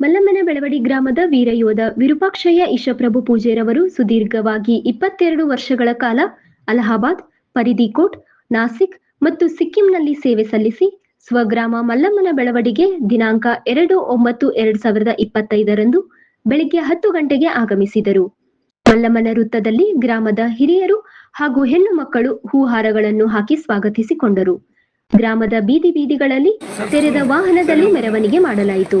ಮಲ್ಲಮ್ಮನ ಬೆಳವಡಿ ಗ್ರಾಮದ ವೀರಯೋಧ ವಿರೂಪಾಕ್ಷಯ್ಯ ಈಶಪ್ರಭು ಪೂಜೆರವರು ಸುದೀರ್ಘವಾಗಿ ಇಪ್ಪತ್ತೆರಡು ವರ್ಷಗಳ ಕಾಲ ಅಲಹಾಬಾದ್ ಪರಿದಿಕೋಟ್ ನಾಸಿಕ್ ಮತ್ತು ಸಿಕ್ಕಿಂನಲ್ಲಿ ಸೇವೆ ಸಲ್ಲಿಸಿ ಸ್ವಗ್ರಾಮ ಮಲ್ಲಮ್ಮನ ಬೆಳವಡಿಗೆ ದಿನಾಂಕ ಎರಡು ಒಂಬತ್ತು ಎರಡ್ ಸಾವಿರದ ಇಪ್ಪತ್ತೈದರಂದು ಬೆಳಿಗ್ಗೆ ಹತ್ತು ಗಂಟೆಗೆ ಆಗಮಿಸಿದರು. ಮಲ್ಲಮ್ಮನ ವೃತ್ತದಲ್ಲಿ ಗ್ರಾಮದ ಹಿರಿಯರು ಹಾಗೂ ಹೆಣ್ಣು ಮಕ್ಕಳು ಹೂಹಾರಗಳನ್ನು ಹಾಕಿ ಸ್ವಾಗತಿಸಿಕೊಂಡರು. ಗ್ರಾಮದ ಬೀದಿ ಬೀದಿಗಳಲ್ಲಿ ತೆರೆದ ವಾಹನದಲ್ಲಿ ಮೆರವಣಿಗೆ ಮಾಡಲಾಯಿತು.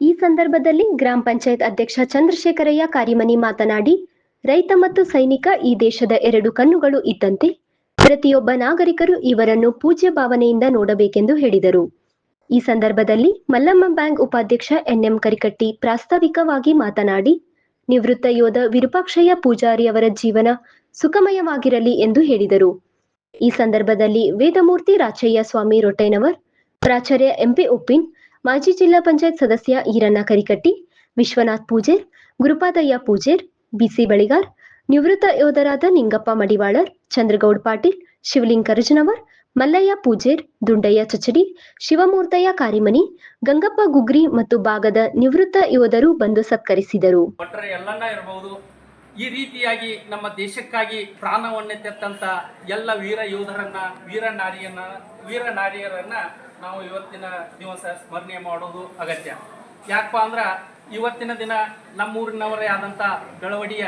ಈ ಸಂದರ್ಭದಲ್ಲಿ ಗ್ರಾಮ ಪಂಚಾಯತ್ ಅಧ್ಯಕ್ಷ ಚಂದ್ರಶೇಖರಯ್ಯ ಕಾರಿಮನಿ ಮಾತನಾಡಿ, ರೈತ ಮತ್ತು ಸೈನಿಕ ಈ ದೇಶದ ಎರಡು ಕಣ್ಣುಗಳು ಇದ್ದಂತೆ ಪ್ರತಿಯೊಬ್ಬ ನಾಗರಿಕರು ಇವರನ್ನು ಪೂಜ್ಯ ಭಾವನೆಯಿಂದ ನೋಡಬೇಕೆಂದು ಹೇಳಿದರು. ಈ ಸಂದರ್ಭದಲ್ಲಿ ಮಲ್ಲಮ್ಮ ಬ್ಯಾಂಕ್ ಉಪಾಧ್ಯಕ್ಷ ಎನ್ಎಂ ಕರಿಕಟ್ಟಿ ಪ್ರಾಸ್ತಾವಿಕವಾಗಿ ಮಾತನಾಡಿ, ನಿವೃತ್ತ ಯೋಧ ವಿರೂಪಾಕ್ಷಯ್ಯ ಪೂಜಾರಿ ಅವರ ಜೀವನ ಸುಖಮಯವಾಗಿರಲಿ ಎಂದು ಹೇಳಿದರು. ಈ ಸಂದರ್ಭದಲ್ಲಿ ವೇದಮೂರ್ತಿ ರಾಚಯ್ಯ ಸ್ವಾಮಿ ರೊಟ್ಟೆನವರ್, ಪ್ರಾಚಾರ್ಯ ಎಂಪಿ ಉಪ್ಪಿನ್, ಮಾಜಿ ಜಿಲ್ಲಾ ಪಂಚಾಯತ್ ಸದಸ್ಯ ಈರಣ್ಣ ಕರಿಕಟ್ಟಿ, ವಿಶ್ವನಾಥ್ ಪೂಜೇರ್, ಗುರುಪಾದಯ್ಯ ಪೂಜೇರ್, ಬಿಸಿ ಬಳಿಗಾರ್, ನಿವೃತ್ತ ಯೋಧರಾದ ನಿಂಗಪ್ಪ ಮಡಿವಾಳರ್, ಚಂದ್ರಗೌಡ್ ಪಾಟೀಲ್, ಶಿವಲಿಂಗ್ ಕರಜನವರ್ ಮಲ್ಲಯ್ಯ ಪೂಜೇರ್, ದುಂಡಯ್ಯ ಚಚಡಿ, ಶಿವಮೂರ್ತಯ್ಯ ಕಾರಿಮನಿ, ಗಂಗಪ್ಪ ಗುಗ್ರಿ ಮತ್ತು ಭಾಗದ ನಿವೃತ್ತ ಯೋಧರು ಬಂದು ಸತ್ಕರಿಸಿದರು. ಈ ರೀತಿಯಾಗಿ ನಮ್ಮ ದೇಶಕ್ಕಾಗಿ ಪ್ರಾಣವನ್ನೇ ತೆತ್ತಂಥ ಎಲ್ಲ ವೀರ ಯೋಧರನ್ನ, ವೀರ ನಾರಿಯನ್ನ, ವೀರ ನಾರಿಯರನ್ನ ನಾವು ಇವತ್ತಿನ ದಿವಸ ಸ್ಮರಣೆ ಮಾಡೋದು ಅಗತ್ಯ. ಯಾಕಪ್ಪ ಅಂದ್ರೆ ಇವತ್ತಿನ ದಿನ ನಮ್ಮೂರಿನವರೇ ಆದಂಥ ಬೆಳವಡಿಯ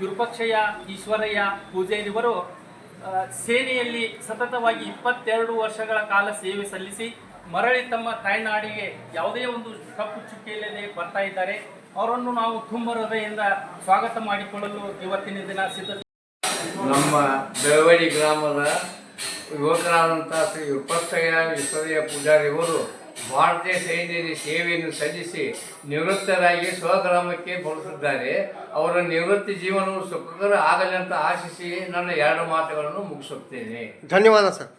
ವಿರೂಪಕ್ಷಯ್ಯ, ಈಶ್ವರಯ್ಯ ಪೂಜೆಯವರು ಸೇನೆಯಲ್ಲಿ ಸತತವಾಗಿ ಇಪ್ಪತ್ತೆರಡು ವರ್ಷಗಳ ಕಾಲ ಸೇವೆ ಸಲ್ಲಿಸಿ ಮರಳಿ ತಮ್ಮ ತಾಯ್ನಾಡಿಗೆ ಯಾವುದೇ ಒಂದು ಕಪ್ಪು ಚುಕ್ಕಿಯಲ್ಲದೆ ಬರ್ತಾ ಇದ್ದಾರೆ. ಅವರನ್ನು ನಾವು ತುಂಬ ಹೃದಯದಿಂದ ಸ್ವಾಗತ ಮಾಡಿಕೊಳ್ಳಲು ಇವತ್ತಿನ ದಿನ ಸಿದ್ಧತೆ ನಮ್ಮ ಬೆಳವಡಿ ಗ್ರಾಮದ ಯುವಕರಾದಂಥ ಶ್ರೀ ವಿಪತ್ತಯ್ಯ ವಿಶ್ವದಯ ಪೂಜಾರಿ ಇವರು ಭಾರತೀಯ ಸೈನ್ಯದ ಸೇವೆಯನ್ನು ಸಲ್ಲಿಸಿ ನಿವೃತ್ತರಾಗಿ ಸ್ವಗ್ರಾಮಕ್ಕೆ ಬಳಸಿದ್ದಾರೆ ಅವರ ನಿವೃತ್ತಿ ಜೀವನವು ಸುಖಕರ ಆಗಲಿ ಅಂತ ಆಶಿಸಿ ನನ್ನ ಎರಡು ಮಾತುಗಳನ್ನು ಮುಗಿಸುತ್ತೇನೆ. ಧನ್ಯವಾದ ಸರ್.